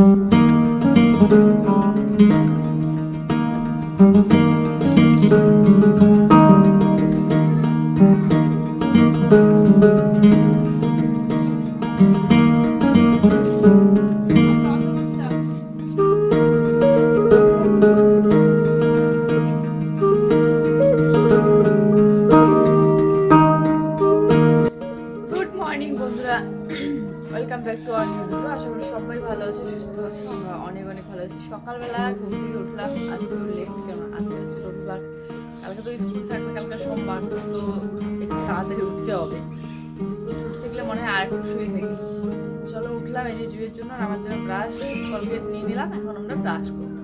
Good সকালবেলা ঘুম থেকে উঠলাম, আজকে লেট কেন? আজকে হচ্ছে রবিবার। কালকে তো স্কুল থাকবে, কালকে সোমবার, তো একটু তাড়াতাড়ি উঠতে হবে। স্কুল ছুটি থাকলে মনে হয় আর একটু শুয়ে থাকি। চলো উঠলাম এই যে জুয়ের জন্য আমার জন্য ব্রাশ কলগেট নিয়ে নিলাম, এখন আমরা ব্রাশ করব।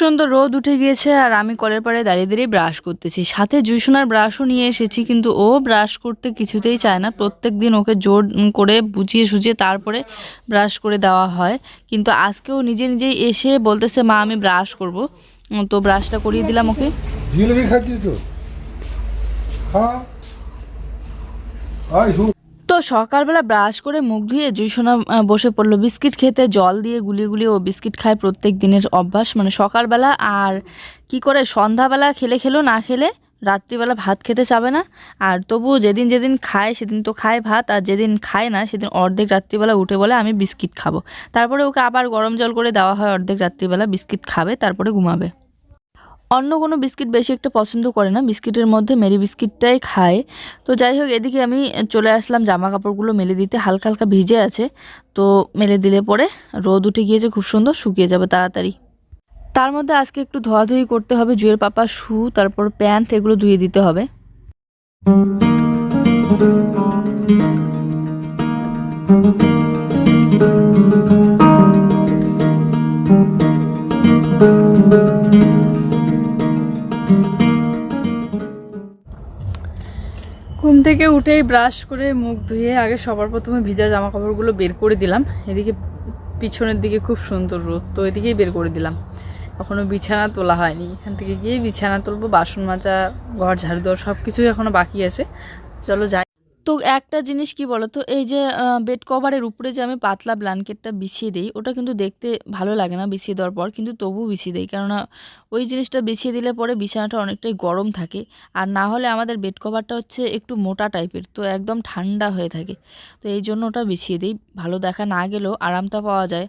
সুন্দর রোদ উঠে গিয়েছে আর আমি কলের পাড়ে দাঁড়িয়ে দাঁড়িয়ে ব্রাশ করতেছি। সাথে জুসোনার ব্রাশও নিয়ে এসেছি, কিন্তু ও ব্রাশ করতে কিছুতেই চায় না। প্রত্যেক দিন ওকে জোর করে বুঝিয়ে সুঝিয়ে তারপরে ব্রাশ করে দেওয়া হয়। কিন্তু আজকেও নিজে নিজেই এসে বলতেছে, মা, আমি ব্রাশ করব। তো ব্রাশটা করিয়ে দিলাম ওকে। খাচ্ছিস তো? তো সকালবেলা ব্রাশ করে মুখ ধুয়ে জুইসোনা বসে পড়ল। বিস্কিট খেতে জল দিয়ে গুলিয়ে গুলিয়ে ও বিস্কিট খায় প্রত্যেক দিনের অভ্যাস। মানে সকালবেলা আর কি করে, সন্ধ্যাবেলা খেলে খেলো, না খেলে রাত্রিবেলা ভাত খেতে চাবে না। আর তবুও যেদিন যেদিন খায়, সেদিন তো খায় ভাত। আর যেদিন খায় না, সেদিন অর্ধেক রাত্রিবেলা উঠে বলে, আমি বিস্কিট খাব। তারপরে ওকে আবার গরম জল করে দেওয়া হয়, অর্ধেক রাত্রিবেলা বিস্কিট খাবে, তারপরে ঘুমাবে। অন্য কোনো বিস্কিট বেশি একটা পছন্দ করে না। বিস্কিটের মধ্যে মেরি বিস্কিটটাই খায়। তো যাই হোক, এদিকে আমি চলে আসলাম জামা কাপড়গুলো মেলে দিতে। হালকা হালকা ভিজে আছে। তো মেলে দিলে পরে রোদ উঠে গিয়েছে, খুব সুন্দর, শুকিয়ে যাবে তাড়াতাড়ি। তার মধ্যে আজকে একটু ধোয়াধুয়ি করতে হবে। জুয়ের পাপা শু, তারপর প্যান্ট, এগুলো ধুয়ে দিতে হবে। ঘুম থেকে উঠেই ব্রাশ করে মুখ ধুয়ে আগে সবার প্রথমে ভিজা জামা কাপড়গুলো বের করে দিলাম। এদিকে পিছনের দিকে খুব সুন্দর রোদ, তো এদিকেই বের করে দিলাম। এখনও বিছানা তোলা হয়নি। এখান থেকে গিয়ে বিছানা তুলবো, বাসন মাজা, ঘর ঝাড়ু দেওয়া সব কিছুই এখনও বাকি আছে। চলো যাই। তো একটা জিনিস কি বলো তো এই যে বেড কভারের উপরে যে আমি পাতলা ব্ল্যাঙ্কেটটা বিছিয়ে দিই, ওটা কিন্তু দেখতে ভালো লাগে না বিছিয়ে দেওয়ার পর, কিন্তু তবুও বিছিয়ে দিই। কেননা ওই জিনিসটা বিছিয়ে দিলে পরে বিছানাটা অনেকটাই গরম থাকে। আর না হলে আমাদের বেড কভারটা হচ্ছে একটু মোটা টাইপের, তো একদম ঠান্ডা হয়ে থাকে। তো এই জন্য ওটা বিছিয়ে দিই। ভালো দেখা না গেলেও আরামটা পাওয়া যায়।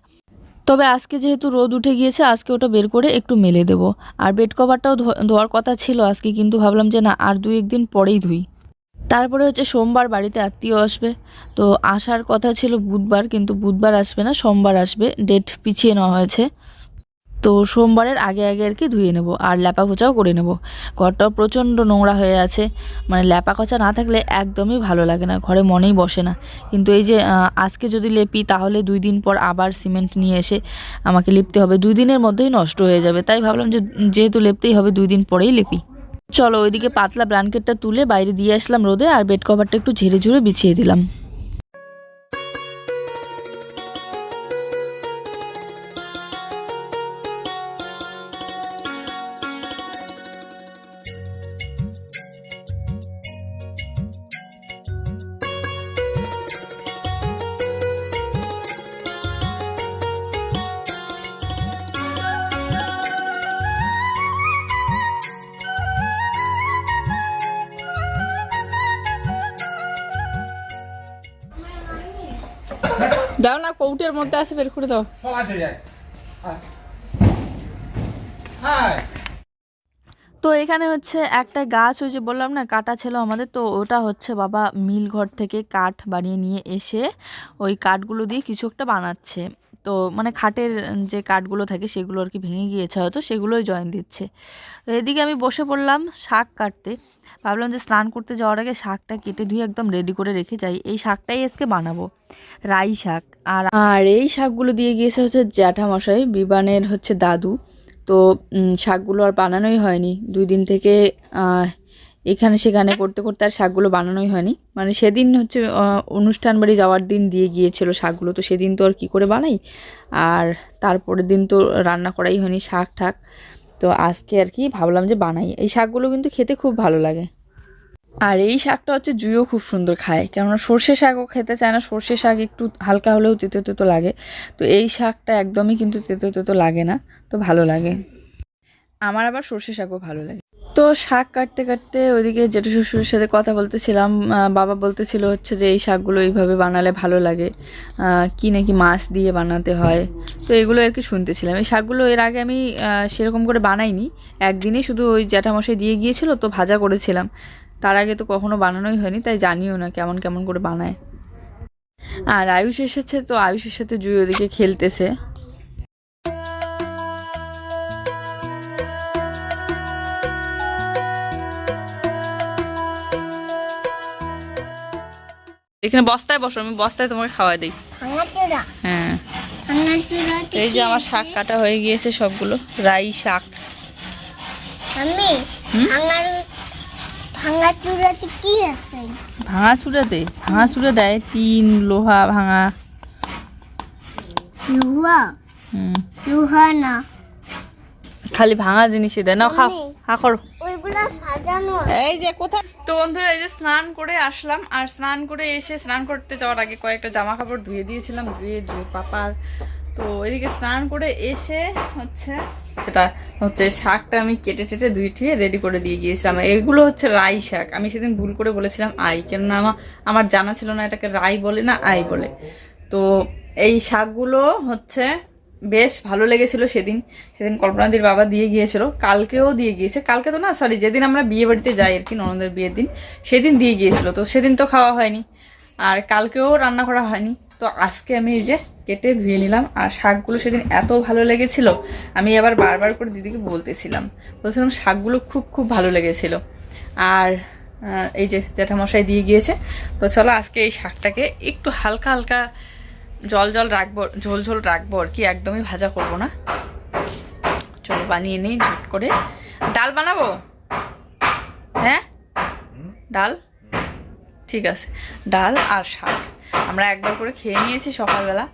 তবে আজকে যেহেতু রোদ উঠে গিয়েছে, আজকে ওটা বের করে একটু মেলে দেবো। আর বেড কভারটাও ধোয়ার কথা ছিল আজকে, কিন্তু ভাবলাম যে না, আর দুই একদিন পরেই ধুই। তারপরে হচ্ছে সোমবার বাড়িতে আত্মীয় আসবে। তো আসার কথা ছিল বুধবার, কিন্তু বুধবার আসবে না, সোমবার আসবে। ডেট পিছিয়ে নেওয়া হয়েছে। তো সোমবারের আগে আগে আর কি ধুয়ে নেব আর ল্যাপা খোঁচাও করে নেব। ঘরটাও প্রচণ্ড নোংরা হয়ে আছে। মানে ল্যাপা খোঁচা না থাকলে একদমই ভালো লাগে না, ঘরে মনেই বসে না। কিন্তু এই যে আজকে যদি লেপি, তাহলে দুই দিন পর আবার সিমেন্ট নিয়ে এসে আমাকে লিপতে হবে। দুই দিনের মধ্যেই নষ্ট হয়ে যাবে। তাই ভাবলাম যে, যেহেতু লেপতেই হবে, দুই দিন পরেই লেপি। চলো ওইদিকে পাতলা ব্ল্যাঙ্কেটটা তুলে বাইরে দিয়ে আসলাম রোদে আর বেড কভারটা একটু ঝেড়ে ঝুড়ে বিছিয়ে দিলাম। দাও না কৌটের মধ্যে আছে বের করে দাও। তো এখানে হচ্ছে একটা গাছ ওই যে বললাম না কাটা ছিল আমাদের তো ওটা হচ্ছে বাবা মিল ঘর থেকে কাঠ বানিয়ে নিয়ে এসে ওই কাঠগুলো দিয়ে কিছু একটা বানাচ্ছে। তো মানে খাটের যে কাঠগুলো থাকে সেগুলো আর কি ভেঙে গিয়েছে হয়তো, সেগুলোই জয়েন দিচ্ছে। তো এদিকে আমি বসে পড়লাম শাক কাটতে। ভাবলাম যে স্নান করতে যাওয়ার আগে শাকটা কেটে ধুয়ে একদম রেডি করে রেখে যাই। এই শাকটাই আজকে বানাবো, রাই শাক। আর আর এই শাকগুলো দিয়ে গিয়েছে হচ্ছে জ্যাঠামশাই, বিবানের হচ্ছে দাদু। তো শাকগুলো আর বানানোই হয়নি। দুই দিন থেকে এখানে সেখানে করতে করতে আর শাকগুলো বানানোই হয়নি। মানে সেদিন হচ্ছে অনুষ্ঠান বাড়ি যাওয়ার দিন দিয়ে গিয়েছিল শাকগুলো, তো সেদিন তো আর কী করে বানাই? আর তারপরের দিন তো রান্না করাই হয়নি শাক ঠাক। তো আজকে আর কি ভাবলাম যে বানাই। এই শাকগুলো কিন্তু খেতে খুব ভালো লাগে। আর এই শাকটা হচ্ছে জুইও খুব সুন্দর খায়। কেননা সর্ষে শাকও খেতে চায় না, সর্ষে শাক একটু হালকা হলেও তেতো তেতো লাগে। তো এই শাকটা একদমই কিন্তু তেতো তেতো লাগে না, তো ভালো লাগে। আমার আবার সর্ষে শাকও ভালো লাগে। তো শাক কাটতে কাটতে ওইদিকে জেঠু শ্বশুরের সাথে কথা বলতেছিলাম বাবা বলতেছিল হচ্ছে যে এই শাকগুলো এইভাবে বানালে ভালো লাগে কি নাকি মাছ দিয়ে বানাতে হয়। তো এগুলো আর কি শুনতেছিলাম। এই শাকগুলো এর আগে আমি সেরকম করে বানাইনি। একদিনই শুধু ওই জ্যাঠামশাই দিয়ে গিয়েছিল তো ভাজা করেছিলাম। তার আগে তো কখনো বানানোই হয়নি, তাই জানিও না কেমন কেমন করে বানায়। আর আয়ুষ এসেছে তো আয়ুষের সাথে জুই ওদিকে খেলতেছে। এখানে বস্তায় বসো আমি বস্তায় তোমাকে খাওয়াই দিই। হ্যাঁ। এই যে আমার শাক কাটা হয়ে গিয়েছে সবগুলো রাই শাক। ভাঙা চুড়াতে ভাঙা চুড়ে দেয় টিন লোহা ভাঙা। লোহা? লোহা না। খালি ভাঙা জিনিসই দেয়। না খাও হা করো। এই যে কোথায় তো বন্ধুরা, এই যে স্নান করে আসলাম, আর স্নান করে এসে স্নান করতে যাওয়ার আগে কয়েকটা জামা কাপড় ধুয়ে দিয়েছিলাম, ধুয়ে ধুয়ে পাপার। তো এদিকে স্নান করে এসে হচ্ছে সেটা হচ্ছে শাকটা আমি কেটে টেটে ধুয়ে টুয়ে রেডি করে দিয়ে গিয়েছিলাম। এগুলো হচ্ছে রাই শাক। আমি সেদিন ভুল করে বলেছিলাম আই, কেননা আমার আমার জানা ছিল না এটাকে রাই বলে না আই বলে। তো এই শাকগুলো হচ্ছে বেশ ভালো লেগেছিল সেদিন। সেদিন কল্পনাদির বাবা দিয়ে গিয়েছিল। কালকেও দিয়ে গিয়েছে। কালকে তো না সরি যেদিন আমরা বিয়ে বাড়িতে যাই আর কি ননদের বিয়ের দিন, সেদিন দিয়ে গিয়েছিল। তো সেদিন তো খাওয়া হয়নি। আর কালকেও রান্না করা হয়নি। তো আজকে আমি এই যে কেটে ধুয়ে নিলাম। আর শাকগুলো সেদিন এত ভালো লেগেছিল, আমি আবার বারবার করে দিদিকে বলতেছিলাম। বলছিলাম শাকগুলো খুব খুব ভালো লেগেছিল। আর এই যে জ্যাঠামশাই দিয়ে গিয়েছে। তো চলো আজকে এই শাকটাকে একটু হালকা হালকা জল জল রাখব, ঝোল ঝোল রাখব আর কি, একদমই ভাজা করব না। চলো বানিয়ে নিই, ঝট করে। ডাল বানাবো? হ্যাঁ? ডাল? ঠিক আছে। ডাল আর শাক। আমরা একবার করে খেয়ে নিয়েছি সকালবেলা।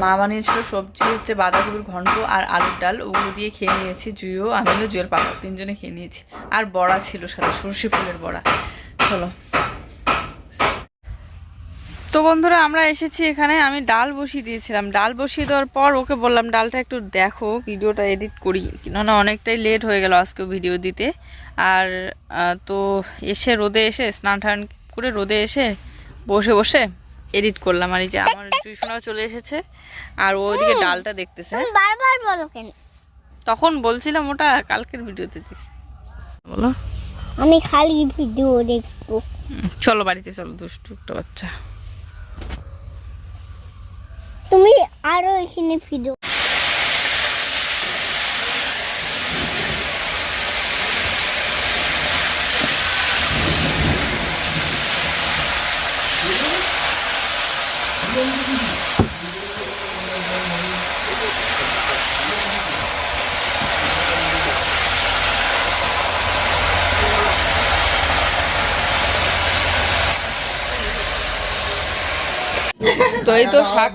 মা বানিয়েছিল সবজি, হচ্ছে বাঁধাকপির ঘন্ট আর আলুর ডাল। ওগুলো দিয়ে খেয়ে নিয়েছি, জুইও, আমিও জুয়ের পাপা তিনজনে খেয়ে নিয়েছি। আর বড়া ছিল সাথে, সর্ষে ফুলের বড়া। চলো। তো বন্ধুরা আমরা এসেছি এখানে। আমি ডাল বসিয়ে দিয়েছিলাম। ডাল বসিয়ে দেওয়ার পর ওকে বললাম ডালটা একটু দেখো ভিডিওটা এডিট করি। কেননা অনেকটাই লেট হয়ে গেল আজকে ভিডিও দিতে। আর তো এসে রোদে এসে স্নান টান করে রোদে এসে বসে বসে এডিট করলাম। আর এই যে আমার টিউশনও চলে এসেছে। আর ও ওইদিকে ডালটা দেখতেছে। বারবার বলো কেন? তখন বলছিলাম ওটা কালকের ভিডিওতে দিস। বলো। আমি খালি ভিডিও দেখব। চলো বাড়িতে চলো দুষ্টু একটা বাচ্চা। তুমি আরও এখানে ভিডিও তো এই তো শাক।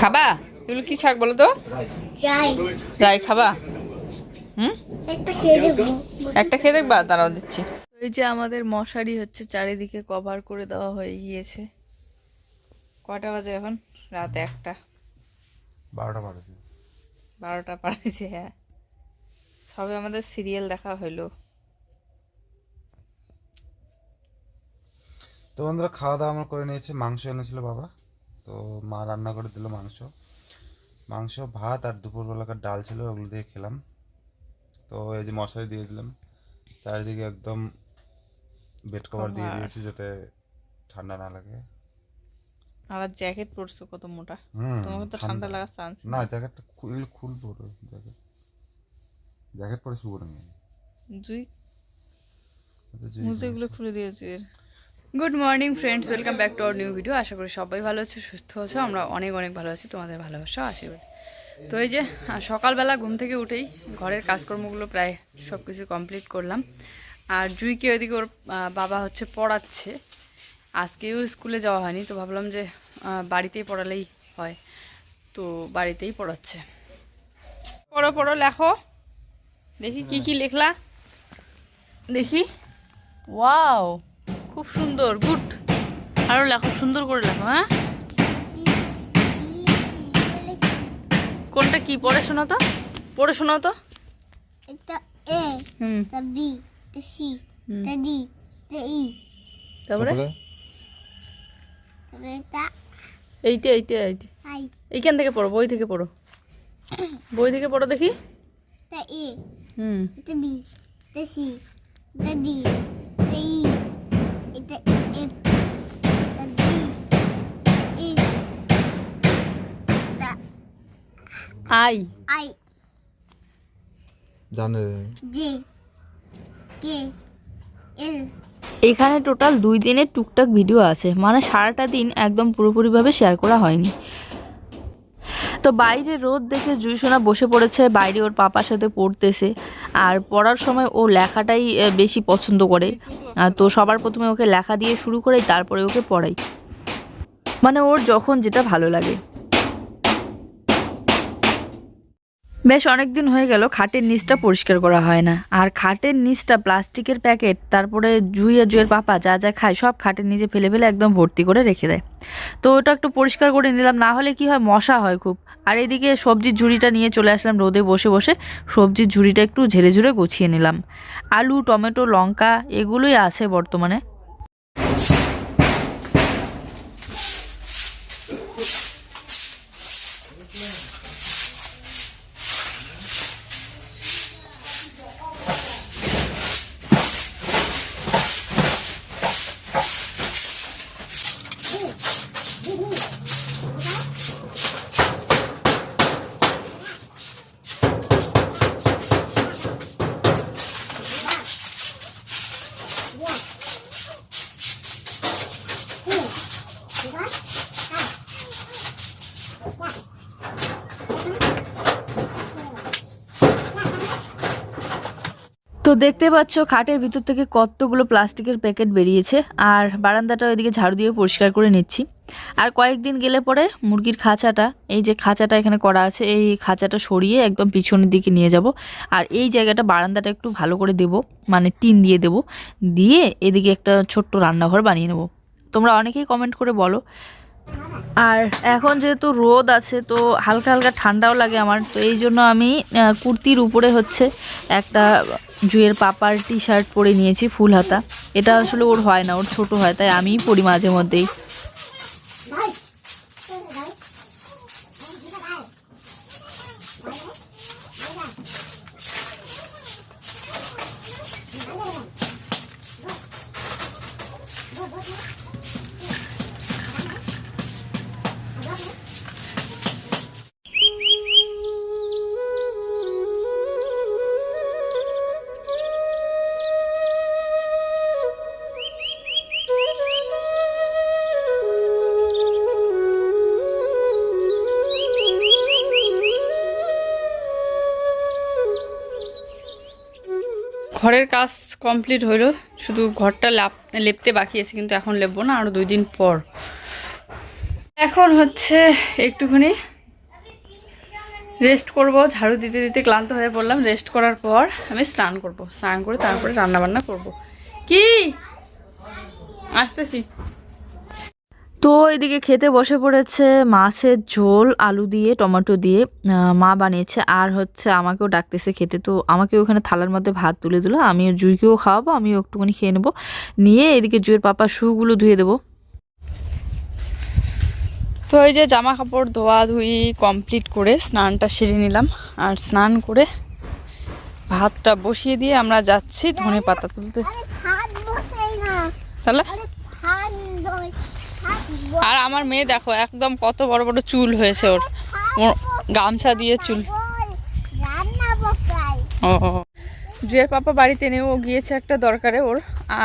খাবে। এগুলো কি শাক বলো তো? রাই। খাবা? হুম? একটা খেয়ে একটা খেয়ে দেখবা? তারাও দিচ্ছি। এই যে আমাদের মশারি হচ্ছে চারিদিকে কভার করে দেওয়া হয়ে গিয়েছে। কটা বাজে এখন? রাত একটা। বারোটা বারোটা বারোটা পাড়াইছে হ্যাঁ। সবে আমাদের সিরিয়াল দেখা হইল তো বন্ধুরা খাওয়া দাওয়া আমরা করে নিয়েছি। মাংস এনেছিল বাবা। তো মা রান্না করে দিল মাংস। মাংস ভাত আর দুপুরবেলাকার ডাল ছিল ওগুলো দিয়ে খেলাম। তো এই যে মশারি দিয়ে দিলাম। চারিদিকে একদম বেড কভার দিয়ে দিয়েছি যাতে ঠান্ডা না লাগে। আবার জ্যাকেট পরছো কত মোটা? তোমাকে তো ঠান্ডা। লাগার চান্স না জ্যাকেটটা এগুলো খুলবো জ্যাকেট। জ্যাকেট পরে শুবো না জুই? মুজেগুলো খুলে দিয়েছে good morning friends welcome back to our new video আশা করি সবাই ভালো আছো, সুস্থ আছো। আমরা অনেক অনেক ভালো আছি। তোমাদের ভালোবাসা, আশীর্বাদ। তো এই যে সকালবেলা ঘুম থেকে উঠেই ঘরের কাজকর্মগুলো প্রায় সব কিছু কমপ্লিট করলাম। আর জুইকে ওইদিকে ওর বাবা হচ্ছে পড়াচ্ছে। আজকেও স্কুলে যাওয়া হয়নি, তো ভাবলাম যে বাড়িতেই পড়ালেই হয়। তো বাড়িতেই পড়াচ্ছে। পড়ো পড়ো, লেখো। দেখি কি কি লেখলা। দেখি। ওয়াও খুব সুন্দর গুড। আরও লেখো সুন্দর করে লেখো হ্যাঁ? কোনটা কি? পড়ে শোনাও তো পড়ে শোনাও তো। এটা A hmm. B C. D E তারপরে? এইটা এইটা এইটা। এইখান থেকে পড়ো বই থেকে পড়ো। বই থেকে পড়ো দেখি। এ হুম। এটা B C D I. I. জানে জে। কে। এল। এখানে টোটাল দুই দিনের টুকটাক ভিডিও আছে। মানে সারাটা দিন একদম পুরোপুরিভাবে শেয়ার করা হয়নি। তো বাইরে রোদ দেখে জুইসোনা বসে পড়েছে বাইরে ওর পাপার সাথে পড়তেছে। আর পড়ার সময় ও লেখাটাই বেশি পছন্দ করে। তো সবার প্রথমে ওকে লেখা দিয়ে শুরু করে তারপরে ওকে পড়াই। মানে ওর যখন যেটা ভালো লাগে। বেশ অনেক দিন হয়ে গেল, খাটের নিচটা পরিষ্কার করা হয় না। আর খাটের নিচটা প্লাস্টিকের প্যাকেট, তারপরে জুই আর জুয়ের পাপা যা যা খায়, সব খাটের নিচে ফেলে ফেলে একদম ভর্তি করে রেখে দেয়। তো ওটা একটু পরিষ্কার করে নিলাম, না হলে কি হয়, মশা হয় খুব। আর এদিকে সবজির ঝুড়িটা নিয়ে চলে আসলাম রোদে বসে বসে, সবজির ঝুড়িটা একটু ঝেড়ে ঝুড়ে গুছিয়ে নিলাম। আলু, টমেটো, লঙ্কা, এগুলোই আছে বর্তমানে। তো দেখতে পাচ্ছ খাটের ভিতর থেকে কতগুলো প্লাস্টিকের প্যাকেট বেরিয়েছে, আর বারান্দাটা ওইদিকে ঝাড়ু দিয়ে পরিষ্কার করে নিচ্ছি। আর কয়েকদিন গেলে পরে মুরগির খাঁচাটা, এই যে খাঁচাটা এখানে করা আছে, এই খাঁচাটা সরিয়ে একদম পিছনের দিকে নিয়ে যাব। আর এই জায়গাটা বারান্দাটা একটু ভালো করে দেব মানে টিন দিয়ে দেব, দিয়ে এদিকে একটা ছোট্ট রান্নাঘর বানিয়ে নেব। তোমরা অনেকেই কমেন্ট করে বলো। আর এখন যেহেতু রোদ আছে, তো হালকা হালকা ঠান্ডাও লাগে আমার, তো এই জন্য আমি কুর্তির উপরে হচ্ছে একটা জুয়ের পাপার টি শার্ট পরে নিয়েছি ফুল হাতা। এটা আসলে ওর হয় না, ওর ছোট হয়, তাই আমিই পরি মাঝে মধ্যেই। ঘরের কাজ কমপ্লিট হইল, শুধু ঘরটা লাপ, লেপতে বাকি আছে, কিন্তু এখন লেপবো না আরও দুই দিন পর। এখন হচ্ছে একটুখানি রেস্ট করব, ঝাড়ু দিতে দিতে ক্লান্ত হয়ে পড়লাম। রেস্ট করার পর আমি স্নান করব। স্নান করে তারপরে রান্নাবান্না করব। কি? আসতেছি। তো এদিকে খেতে বসে পড়েছে মাছের ঝোল আলু দিয়ে টমেটো দিয়ে। মা বানিয়েছে আর হচ্ছে আমাকেও ডাকতেছে খেতে। তো আমাকে ওখানে থালার মধ্যে ভাত তুলে দিল। আমিও জুইকেও খাওয়াবো আমিও একটুখানি খেয়ে নেব। নিয়ে এদিকে জুয়ের পাপা শুগুলো ধুয়ে দেবো। তো এই যে জামা কাপড় ধোয়া ধুই কমপ্লিট করে স্নানটা সেরে নিলাম। আর স্নান করে ভাতটা বসিয়ে দিয়ে আমরা যাচ্ছি ধনে পাতা তুলতে তাহলে? আরে আমার মেয়ে দেখো একদম কত বড় বড় চুল হয়েছে ওর। গামছা দিয়ে চুল। ও। জুয়ের পাপা বাড়িতে নেও ও গিয়েছে একটা দরকারে ওর।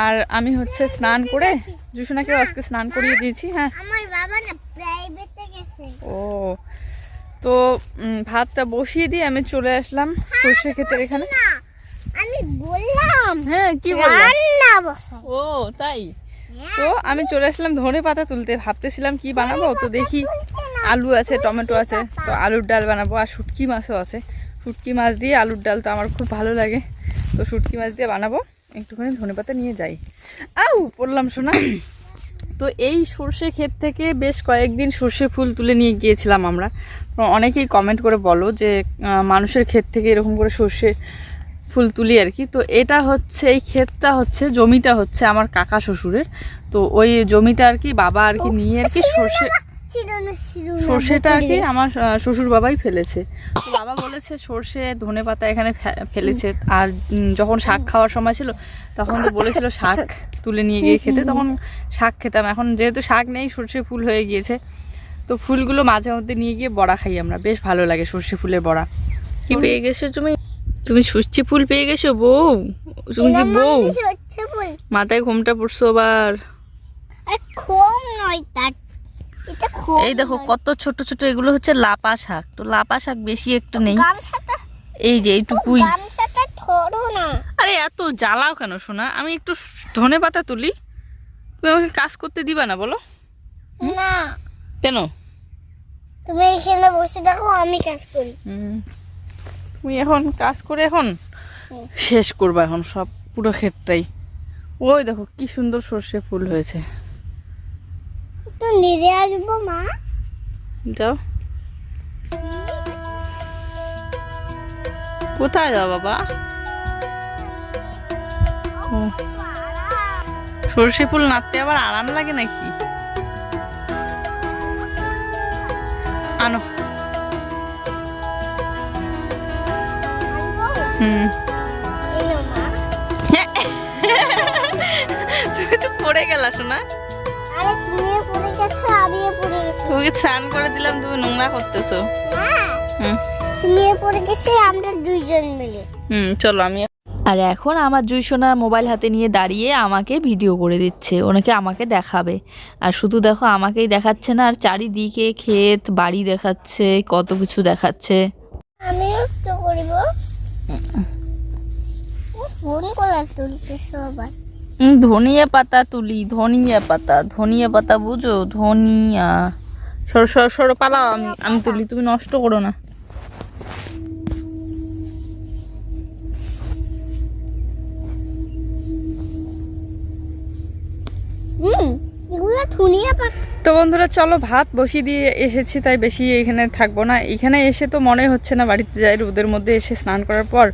আর আমি হচ্ছে স্নান করে জুসোনাকে আজকে স্নান করিয়ে দিয়েছি হ্যাঁ। ও। তো ভাতটা বসিয়ে দিয়ে আমি চলে আসলাম সর্ষে ক্ষেতের এখানে। আমি বললাম হ্যাঁ কি বললাম ও তাই? তো আমি চলে আসলাম ধনে পাতা তুলতে। ভাবতেছিলাম কি বানাবো? তো দেখি আলু আছে, টমেটো আছে। তো আলুর ডাল বানাবো। আর শুটকি মাছও আছে। শুটকি মাছ দিয়ে আলুর ডাল তো আমার খুব ভালো লাগে। তো শুটকি মাছ দিয়ে বানাবো। একটুখানি ধনে পাতা নিয়ে যাই। আউ, পড়লাম শোনা তো এই সর্ষে ক্ষেত থেকে বেশ কয়েকদিন সর্ষে ফুল তুলে নিয়ে গিয়েছিলাম আমরা। অনেকেই কমেন্ট করে বলো যে মানুষের ক্ষেত থেকে এরকম করে সর্ষে ফুল তুলি আর কি। তো এটা হচ্ছে এই ক্ষেতটা হচ্ছে জমিটা হচ্ছে আমার কাকা শ্বশুরের। তো ওই জমিটা আর কি বাবা আর কি নিয়ে আর কি সর্ষে সর্ষেটা আর কি আমার শ্বশুর বাবাই ফেলেছে। তো বাবা বলেছে সর্ষে ধনে পাতা এখানে ফেলেছে। আর যখন শাক খাওয়ার সময় ছিল তখন তো বলেছিল শাক তুলে নিয়ে গিয়ে খেতে। তখন শাক খেতাম। এখন যেহেতু শাক নেই সর্ষে ফুল হয়ে গিয়েছে। তো ফুলগুলো মাঝে মধ্যে নিয়ে গিয়ে বড়া খাই আমরা। বেশ ভালো লাগে সর্ষে ফুলের বড়া। কি পেয়ে গেছো তুমি? তুমি সর্ষে ফুল পেয়ে গেছো বউ? তুমি কি বউ? মাথায় ঘুমটা পড়ছো আবার। এই দেখো কত ছোট ছোট এগুলো হচ্ছে লাপা শাক। তো লাপা শাক বেশি একটু নেই। এই যে এইটুকুই। আরে এত জ্বালাও কেন শোনা আমি একটু ধনে পাতা তুলি। তুমি আমাকে কাজ করতে দিবা না বলো। না। কেন? তুমি এখানে বসে দেখো আমি কাজ করি। তুমি এখন কাজ করে এখন শেষ করবা এখন সব পুরো ক্ষেতটাই। ওই দেখো কি সুন্দর সর্ষে ফুল হয়েছে। নিরে আসব মা। যাও। কোথায় যাও বাবা? ও। সর্ষে ফুল নাড়তে আবার আরাম লাগে নাকি? আনো। হুম। তুমি তো পড়ে গেলা শোনা আরে তুমিও পড়ে গেছো আমিও পড়ে গেছি। তোমাকে স্নান করে দিলাম তুমি নোংরা করতেছো। হ্যাঁ। হুম। তুমিও পড়ে গেছি আমরা দুইজন মিলে। হুম চলো আমি আর এখন আমার জুইসোনা মোবাইল হাতে নিয়ে দাঁড়িয়ে আমাকে ভিডিও করে দিচ্ছে। ওনাকে আমাকে দেখাবে। আর শুধু দেখো আমাকেই দেখাচ্ছে না আর চারিদিকে ক্ষেত বাড়ি দেখাচ্ছে কত কিছু দেখাচ্ছে। আমিও তো করিব। ধনিয়া পাতা তুলি, ধনিয়া পাতা ধনিয়া পাতা বুঝো, ধনিয়া। সরো সরো সরো পালাও আমি আমি তুলি, তুমি নষ্ট করো না। ধনিয়া পাতা। তো বন্ধুরা চলো ভাত বসিয়ে দিয়ে এসেছি তাই বেশি এখানে থাকব না। এখানে এসে তো মনে হচ্ছে না বাড়িতে যাই রোদের মধ্যে এসে স্নান করার পর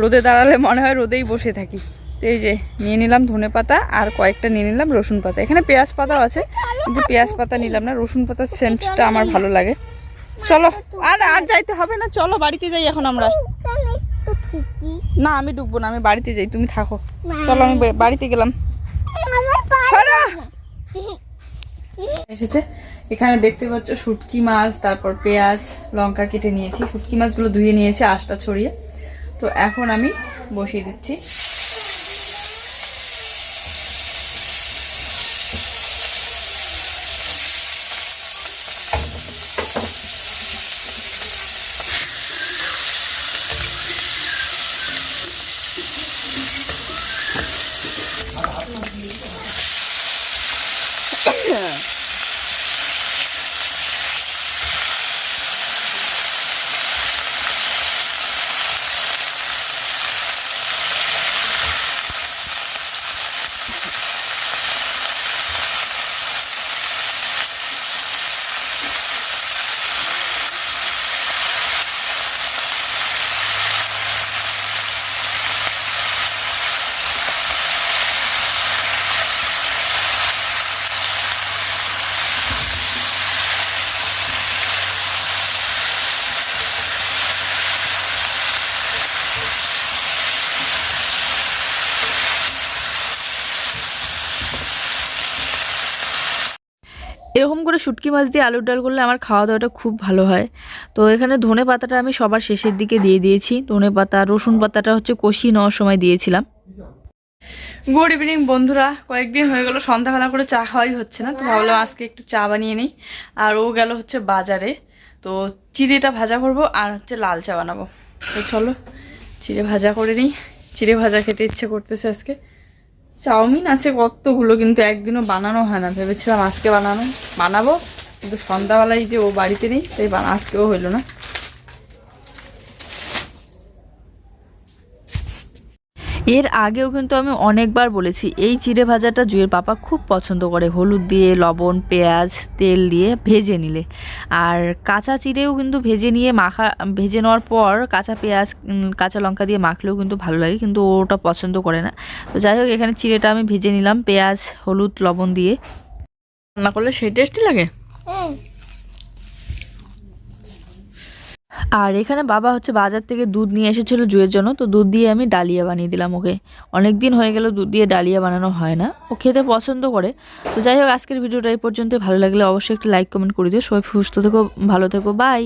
রোদে দাঁড়ালে মনে হয় রোদেই বসে থাকি। তো এই যে নিয়ে নিলাম ধনে পাতা আর কয়েকটা নিয়ে নিলাম রসুন পাতা। এখানে পেঁয়াজ পাতাও আছে কিন্তু পেঁয়াজ পাতা নিলাম না রসুন পাতার সেন্টটা আমার ভালো লাগে। চলো আর আর যাইতে হবে না চলো বাড়িতে যাই এখন আমরা। না আমি ডুববো না আমি বাড়িতে যাই তুমি থাকো। চলো আমি বাড়িতে গেলাম। এসেছে। এখানে দেখতে পাচ্ছ শুটকি মাছ, তারপর পেঁয়াজ, লঙ্কা কেটে নিয়েছি। শুটকি মাছগুলো ধুয়ে নিয়েছি, আশটা ছড়িয়ে। তো এখন আমি বসিয়ে দিচ্ছি। এরকম করে শুটকি মাছ দিয়ে আলুর ডাল করলে আমার খাওয়া দাওয়াটা খুব ভালো হয়। তো এখানে ধনে পাতাটা আমি সবার শেষের দিকে দিয়ে দিয়েছি। ধনে পাতা, রসুন পাতাটা হচ্ছে কষিয়ে নেওয়ার সময় দিয়েছিলাম। গুড ইভিনিং বন্ধুরা। কয়েকদিন হয়ে গেল, সন্ধ্যাবেলা করে চা খাওয়াই হচ্ছে না, তো ভাবলাম আজকে একটু চা বানিয়ে নিই। আর ও গেল হচ্ছে বাজারে, তো চিড়েটা ভাজা করব আর হচ্ছে লাল চা বানাবো। তো চলো, চিড়ে ভাজা করে নিই। চিড়ে ভাজা খেতে ইচ্ছে করতেছে আজকে। চাউমিন আছে কতগুলো, কিন্তু একদিনও বানানো হয় না। ভেবেছিলাম আজকে বানানো, বানাবো, কিন্তু সন্ধ্যাবেলায় যে ও বাড়িতে নেই, তাই আজকেও হইল না। এর আগেও কিন্তু আমি অনেকবার বলেছি, এই চিড়ে ভাজাটা জুয়ের পাপা খুব পছন্দ করে। হলুদ দিয়ে, লবণ, পেঁয়াজ, তেল দিয়ে ভেজে নিলে। আর কাঁচা চিড়েও কিন্তু ভেজে নিয়ে মাখা, ভেজে নেওয়ার পর কাঁচা পেঁয়াজ কাঁচা লঙ্কা দিয়ে মাখলেও কিন্তু ভালো লাগে, কিন্তু ওটা পছন্দ করে না। তো যাই হোক, এখানে চিড়েটা আমি ভেজে নিলাম, পেঁয়াজ, হলুদ, লবণ দিয়ে। রান্না করলে সেই টেস্টি লাগে হ্যাঁ আর এখানে বাবা হচ্ছে বাজার থেকে দুধ নিয়ে এসেছিল জুয়ের জন্য, তো দুধ দিয়ে আমি ডালিয়া বানিয়ে দিলাম ওকে। অনেক দিন হয়ে গেল দুধ দিয়ে ডালিয়া বানানো হয় না, ও খেতে পছন্দ করে। তো যাই হোক, আজকের ভিডিওটা এই পর্যন্ত ভালো লাগলে অবশ্যই একটা লাইক কমেন্ট করে দিও। সবাই সুস্থ থেকো, ভালো থেকো বাই